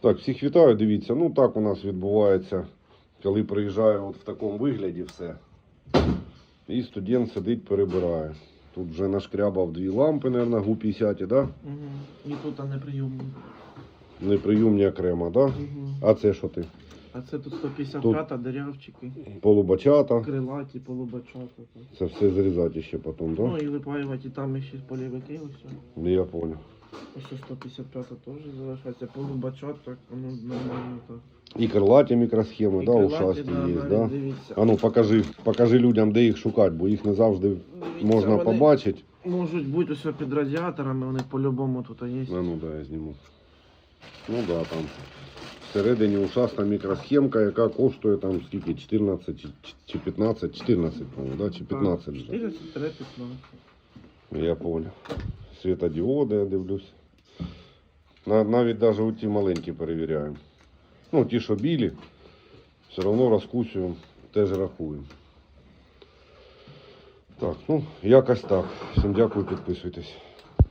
Так, всіх вітаю, дивіться. Ну так у нас відбувається, коли приїжджаю от в такому вигляді все. І студент сидить, перебирає. Тут вже нашкрябав дві лампи, мабуть, гу 50, да? Угу. І тут неприйомні. Неприйомні окремо, да? Угу. А це що ти? А це тут 150 Тут- хата, деревчики, Полубачата. крилаті, полубачата. Це все зрізати ще потім, да? Ну і липаювати, там ще полівики ось. Я понял. Ось 155 теж залишається. Полубачат, так, воно нормально так. І крилаті мікросхеми, І да, крилаті, ушасті є, навіть да? Дивіться. А ну покажи, покажи людям, де їх шукати, бо їх не завжди Дивіться, можна вони побачити. Можуть бути ось під радіаторами, вони по-любому тут є. А ну да, я зніму. Ну да, там всередині ушаста мікросхемка, яка коштує там скільки, 14 чи, чи 15, 14, по-моєму, да? чи 15 вже. 14-15. Я понял. Світодіоди, я дивлюсь. Навіть навіть ті маленькі перевіряємо. Ну, ті, що білі, все одно розкусуємо, теж рахуємо. Так, ну, якось так. Всім дякую, підписуйтесь.